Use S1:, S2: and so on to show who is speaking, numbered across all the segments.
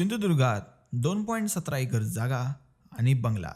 S1: सिंधुदुर्गात दोन पॉईंट सतरा एकर जागा आणि बंगला.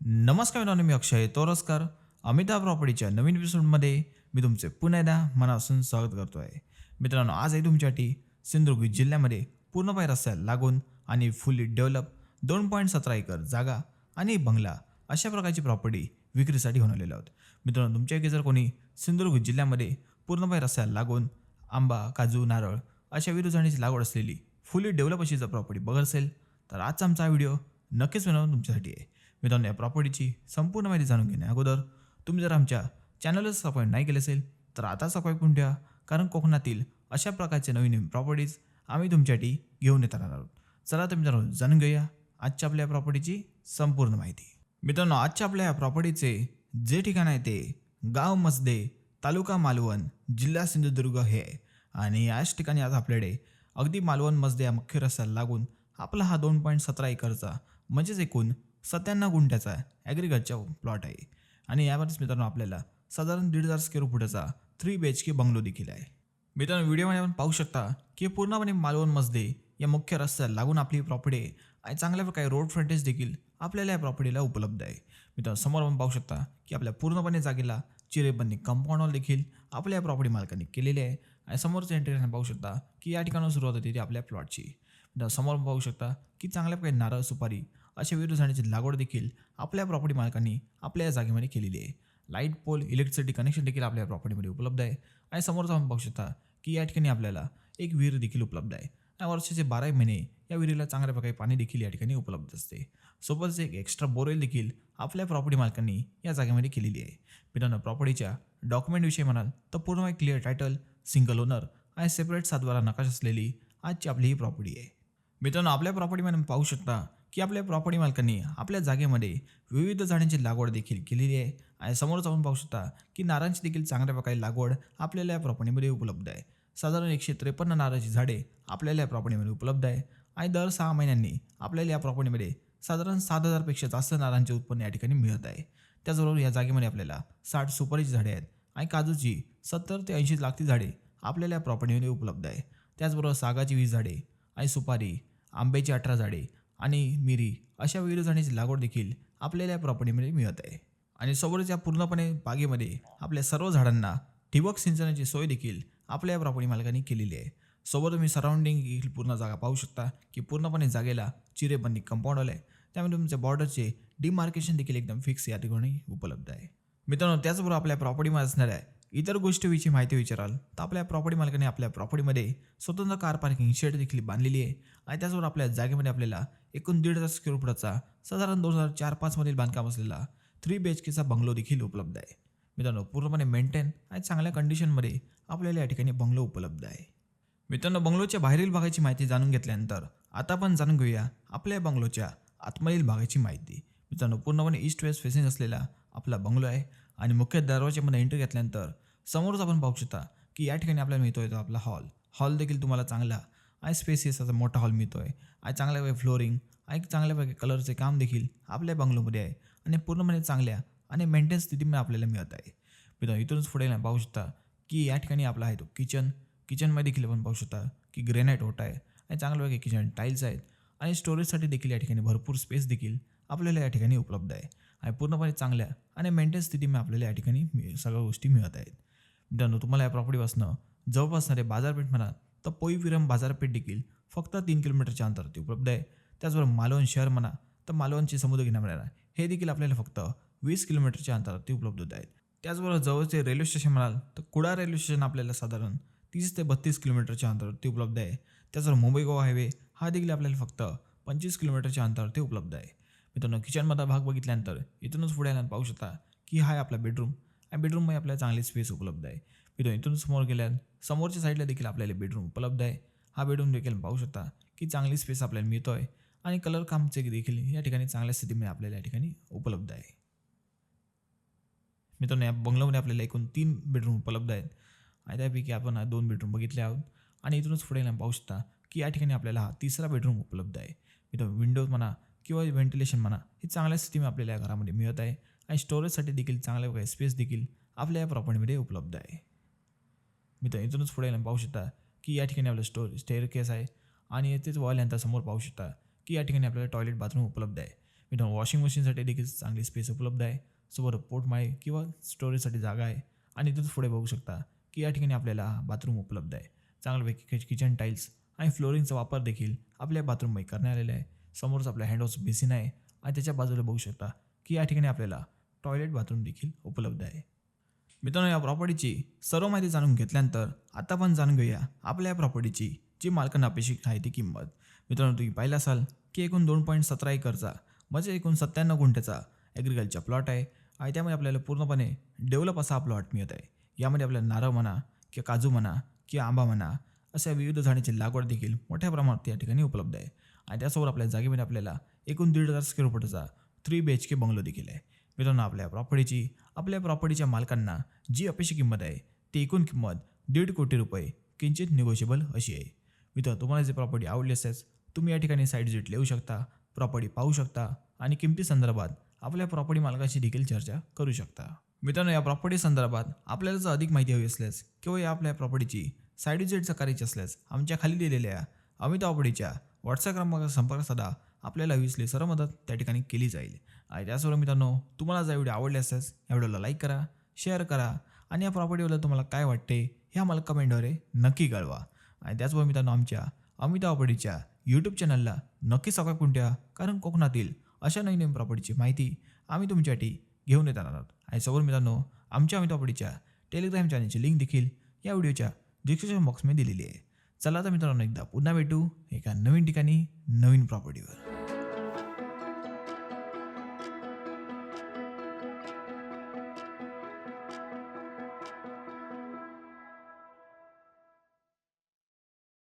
S1: नमस्कार मित्रांनो मी अक्षय तोरसकर. अमिता प्रॉपर्टीच्या नवीन एपिसोडमध्ये मी तुमचे पुन्हा एकदा मनापासून स्वागत करतो आहे मित्रांनो आज आहे तुमच्यासाठी सिंधुदुर्ग जिल्ह्यामध्ये पूर्णपणे रस्त्याला लागून आणि फुल्ली डेव्हलप दोन पॉईंट सतरा एकर जागा आणि बंगला अशा प्रकारची प्रॉपर्टी विक्रीसाठी होऊन आहोत. मित्रांनो तुमच्यापैकी जर कोणी सिंधुदुर्ग जिल्ह्यामध्ये पूर्णपणे रस्त्याला लागून आंबा काजू नारळ अशा विविध झाडांची लागवड असलेली फुली डेव्हलप अशी जर प्रॉपर्टी बघत असेल तर आजचा आमचा व्हिडिओ नक्कीच बनवून तुमच्यासाठी आहे. मित्रांनो या प्रॉपर्टीची संपूर्ण माहिती जाणून घेण्या अगोदर तुम्ही जर आमच्या चॅनलला सबस्क्राईब नाही केले असेल तर आता सबस्क्राईब करून ठेवा कारण कोकणातील अशा प्रकारचे नवीन नवीन प्रॉपर्टीज आम्ही तुमच्यासाठी घेऊन येत राहणार आहोत. चला तर मित्रांनो जाणून घेऊया आजच्या आपल्या प्रॉपर्टीची संपूर्ण माहिती. मित्रांनो आजच्या आपल्या या प्रॉपर्टीचे जे ठिकाण आहे ते गाव मसदे तालुका मालवण जिल्हा सिंधुदुर्ग हे आहे. आणि याच ठिकाणी आज आपल्याकडे अगदी मालवण मजदे या मुख्य रस्त्याला लागून आपला हा दोन पॉईंट सतरा एकरचा म्हणजेच एकूण सत्त्याण्णव गुंठ्याचा ॲग्रिकल्चर प्लॉट आहे. आणि यावरच मित्रांनो आपल्याला साधारण दीड हजार square फुटाचा three B H K bungalow देखील आहे. मित्रांनो व्हिडिओमध्ये आपण पाहू शकता की पूर्णपणे मालवण मजदे या मुख्य रस्त्याला लागून आपली प्रॉपर्टी आहे आणि चांगल्या प्रकारे रोड फ्रंटेज देखील आपल्याला या प्रॉपर्टीला उपलब्ध आहे. मित्रांनो समोर आपण पाहू शकता की आपल्या पूर्णपणे जागेला चिरेबंदी कंपाऊंड देखील आपल्या या प्रॉपर्टी मालकांनी केलेली आहे. आणि समोरचं एंट्री पाहू शकता की या ठिकाणावर सुरुवात होते ती आपल्या प्लॉटची समोर पाहू शकता की चांगल्या प्रकारे नारळ सुपारी अशा विविध झाडांची लागवड देखील आपल्या प्रॉपर्टी मालकांनी आपल्या या जागेमध्ये केलेली आहे. लाइट पोल इलेक्ट्रिसिटी कनेक्शन देखील आपल्या प्रॉपर्टीमध्ये उपलब्ध आहे. आणि समोरचा आपण पाहू शकता की या ठिकाणी आपल्याला एक विहीर देखील उपलब्ध आहे. आणि वर्षाचे बारा महिने या विहिरीला चांगल्या प्रकारे पाणी देखील या ठिकाणी उपलब्ध असते. सोबतच एक एक्स्ट्रा बोरवेल देखील आपल्या प्रॉपर्टी मालकांनी या जागेमध्ये केलेली आहे. मित्रांनो प्रॉपर्टीच्या डॉक्युमेंटविषयी म्हणाल तर पूर्ण एक क्लिअर टायटल सिंगल ओनर आणि सेपरेट सातबारा नकाश असलेली आजची आपली ही प्रॉपर्टी आहे. मित्रांनो आपल्या प्रॉपर्टीमध्ये पाहू शकता की आपल्या प्रॉपर्टी मालकांनी आपल्या जागेमध्ये विविध झाडांची लागवड देखील केलेली आहे. आणि समोरच आपण पाहू शकता की नारांची देखील चांगल्या प्रकारे लागवड आपल्याला या प्रॉपर्टीमध्ये उपलब्ध आहे. साधारण एकशे त्रेपन्न नारळाची झाडे आपल्याला या प्रॉपर्टीमध्ये उपलब्ध आहे. आणि दर सहा महिन्यांनी आपल्याला या प्रॉपर्टीमध्ये साधारण सात हजारपेक्षा जास्त नारांचे उत्पन्न या ठिकाणी मिळत आहे. त्याचबरोबर या जागेमध्ये आपल्याला साठ सुपारीची झाडे आहेत. आणि काजूची सत्तर ते ऐंशी लागती झाडे आपल्याला या प्रॉपर्टीमध्ये उपलब्ध आहे. त्याचबरोबर सागाची वीस झाडे आणि सुपारी आंब्याची अठरा झाडे आणि मिरी अशा विविध झाडांची लागवड देखील आपल्याला या प्रॉपर्टीमध्ये मिळत आहे. आणि सोबतच या पूर्णपणे बागेमध्ये आपल्या सर्व झाडांना ठिबक सिंचनाची सोय देखील आपल्या या प्रॉपर्टी मालकांनी केलेली आहे. सोबत तुम्ही सराउंडिंग देखील पूर्ण जागा पाहू शकता की पूर्णपणे जागेला चिरेबंदी कंपाऊंड आलं आहे त्यामुळे तुमच्या बॉर्डरचे डिमार्केशन देखील एकदम फिक्स या ठिकाणी उपलब्ध आहे. मित्रांनो त्याचबरोबर आपल्या प्रॉपर्टीमध्ये असणाऱ्या इतर गोष्टीविषयी माहिती विचाराल तर आपल्या प्रॉपर्टी मालकाने आपल्या प्रॉपर्टीमध्ये स्वतंत्र कार पार्किंग शेड देखील बांधलेली आहे. आणि त्याचबरोबर आपल्या जागेमध्ये आपल्याला एकूण दीड हजार स्क्वेअर फुटाचा साधारण दोन हजार चार पाचमधील बांधकाम असलेला थ्री बी एच केचा बंगलो देखील उपलब्ध आहे. मित्रांनो पूर्णपणे मेंटेन आणि चांगल्या कंडिशनमध्ये आपल्याला या ठिकाणी बंगलो उपलब्ध आहे. मित्रांनो बंगलोच्या बाहेरील भागाची माहिती जाणून घेतल्यानंतर आता आपण जाणून घेऊया आपल्या बंगलोच्या आतमधील भागाची माहिती. मित्रांनो पूर्णपणे ईस्ट वेस्ट फेसिंग असलेला आपला बंगलो आहे. आणि मुख्य दरवाज्यामध्ये एंट्री घेतल्यानंतर समोरच आपण पाहू शकता की या ठिकाणी आपल्याला मिळतो तो आपला हॉल हॉल देखील तुम्हाला चांगला आणि स्पेसियस असा मोठा हॉल मिळतो आहे आणि चांगल्या फ्लोरिंग आणि चांगल्यापैकी कलरचे काम देखील आपल्या बंगलोमध्ये आहे. आणि पूर्णपणे चांगल्या आणि मेंटेन स्थितीमध्ये आपल्याला मिळत आहे. मित्रांनो इथूनच पुढे पाहू शकता की या ठिकाणी आपला आहे तो किचन किचनमध्ये देखील आपण पाहू शकता की ग्रेनाईट होत आहे. आणि चांगल्या किचन टाईल्स आहेत. आणि स्टोरेजसाठी देखील या ठिकाणी भरपूर स्पेस देखील आपल्याला या ठिकाणी उपलब्ध आहे. आणि पूर्णपणे चांगल्या आणि मेंटेन स्थितीमध्ये आपल्याला या ठिकाणी मिळ सगळ्या गोष्टी मिळत आहेत. मित्रांनो तुम्हाला या प्रॉपर्टीपासनं जवळपास असणारे बाजारपेठ म्हणा तर पोईविरम बाजारपेठ देखील फक्त तीन किलोमीटरच्या अंतरावरती उपलब्ध आहे. त्याचबरोबर मालवण शहर म्हणा तर मालवणचे समुद्र मिळणार हे देखील आपल्याला फक्त वीस किलोमीटरच्या अंतरावरती उपलब्ध होत आहेत. त्याचबरोबर जवळचे रेल्वे स्टेशन म्हणाल तर कुडा रेल्वे स्टेशन आपल्याला साधारण तीस ते बत्तीस किलोमीटरच्या अंतरावरती उपलब्ध आहे. त्याचबरोबर मुंबई गोवा हायवे हा देखील आपल्याला फक्त पंचवीस किलोमीटरच्या अंतरावरती उपलब्ध आहे. मित्रांनो किचनमधला भाग बघितल्यानंतर इथूनच पुढे आल्यानं पाहू शकता की हा आहे आपला बेडरूम आणि बेडरूममध्ये आपल्याला चांगली स्पेस उपलब्ध आहे. मित्रांनो इथून समोर गेल्यान समोरच्या साईडला देखील आपल्याला बेडरूम उपलब्ध आहे. हा बेडरूम देखील पाहू शकता की चांगली स्पेस आपल्याला मिळतो आहे आणि कलर कामचे देखील या ठिकाणी चांगल्या स्थितीमध्ये आपल्याला या ठिकाणी उपलब्ध आहे. मित्रांनो या बंगलोमध्ये आपल्याला एकूण तीन बेडरूम उपलब्ध आहेत. आणि त्यापैकी आपण दोन बेडरूम बघितले आहोत. आणि इथूनच पुढे पाहू शकता की या ठिकाणी आपल्याला हा तिसरा बेडरूम उपलब्ध आहे. इथं विंडोज म्हणा किंवा व्हेंटिलेशन म्हणा हे चांगल्या स्थितीमध्ये आपल्याला या घरामध्ये मिळत आहे आणि स्टोरेजसाठी देखील चांगल्या प्रकारे स्पेस देखील आपल्या या प्रॉपर्टीमध्ये उपलब्ध आहे. मित्र इथूनच पुढे पाहू शकता की या ठिकाणी आपलं स्टोर स्टेअर केस आहे आणि येथेच वॉल समोर पाहू शकता की या ठिकाणी आपल्याला टॉयलेट बाथरूम उपलब्ध आहे. मित्रांनो वॉशिंग मशीनसाठी देखील चांगली स्पेस उपलब्ध आहे. सोबत पोटमाळे किंवा स्टोरेजसाठी जागा आहे आणि इथूनच पुढे बघू शकता की या ठिकाणी आपल्याला बाथरूम उपलब्ध आहे. चांगल्यापैकी किचन टाईल्स आणि फ्लोरिंगचा वापर देखील आपल्या बाथरूममध्ये करण्यात आलेला आहे. समोरच आपल्या हँडवॉश बेसिन आहे आणि त्याच्या बाजूला बघू शकता की या ठिकाणी आपल्याला टॉयलेट बाथरूम देखील उपलब्ध आहे. मित्रांनो या प्रॉपर्टीची सर्व माहिती जाणून घेतल्यानंतर आता पण जाणून घेऊया आपल्या या प्रॉपर्टीची जी मालकांना अपेक्षित आहे ती किंमत. मित्रांनो तुम्ही पाहिलं असाल की एकूण दोन पॉईंट सतरा एकरचा म्हणजे एकूण सत्त्याण्णव गुंठ्याचा ॲग्रिकल्चर प्लॉट आहे आणि त्यामध्ये आपल्याला पूर्णपणे डेव्हलप असा हा प्लॉट मिळत आहे. यामध्ये आपल्याला नारळ म्हणा किंवा काजू म्हणा किंवा आंबा म्हणा अशा विविध झाडांची लागवड देखील मोठ्या प्रमाणात या ठिकाणी उपलब्ध आहे. आणि त्यासोबत आपल्या जागेमध्ये आपल्याला एकूण दीड हजार square फुटाचा three B H K bungalow देखील आहे. मित्रांनो आपल्या प्रॉपर्टीची आपल्या प्रॉपर्टीच्या मालकांना जी अपेक्षित किंमत आहे ती एकूण किंमत दीड कोटी रुपये किंचित निगोशिएबल अशी आहे. मित्र तुम्हाला जे प्रॉपर्टी आवडली असेल तुम्ही या ठिकाणी साईड विजिट लिहू शकता प्रॉपर्टी पाहू शकता आणि किमती संदर्भात आपल्या प्रॉपर्टी मालकाशी देखील चर्चा करू शकता. मित्रांनो या प्रॉपर्टी संदर्भात आपल्याला जर अधिक माहिती हवी असल्यास किंवा या आपल्या प्रॉपर्टीची साईड विजिटचा करायची असल्यास आमच्या खाली दिलेल्या अमित प्रॉपर्टीच्या व्हॉट्सअप क्रमांकाचा संपर्क साधा. आपल्याला हवी सर्व मदत त्या ठिकाणी केली जाईल. आणि त्याचबरोबर मित्रांनो तुम्हाला जर व्हिडिओ आवडले असल्यास या व्हिडिओला लाईक करा शेअर करा आणि या प्रॉपर्टीबद्दल तुम्हाला काय वाटते हे आम्हाला कमेंटद्वारे नक्की कळवा. आणि त्याचबरोबर मित्रांनो आमच्या अमिता प्रॉपर्टीच्या यूट्यूब चॅनलला नक्की सकाळ करून कारण कोकणातील अशा नवीन नवीन प्रॉपर्टीची माहिती आम्ही तुमच्यासाठी घेऊन येत आहोत. आणि समोर मित्रांनो आमच्या अमिता प्रॉपर्टीच्या टेलिग्राम चॅनलची लिंक देखील या व्हिडिओच्या डिस्क्रिप्शन बॉक्समध्ये दिलेली आहे. चला तर मित्रांनो एकदा पुन्हा भेटू एका नवीन ठिकाणी नवीन प्रॉपर्टीवर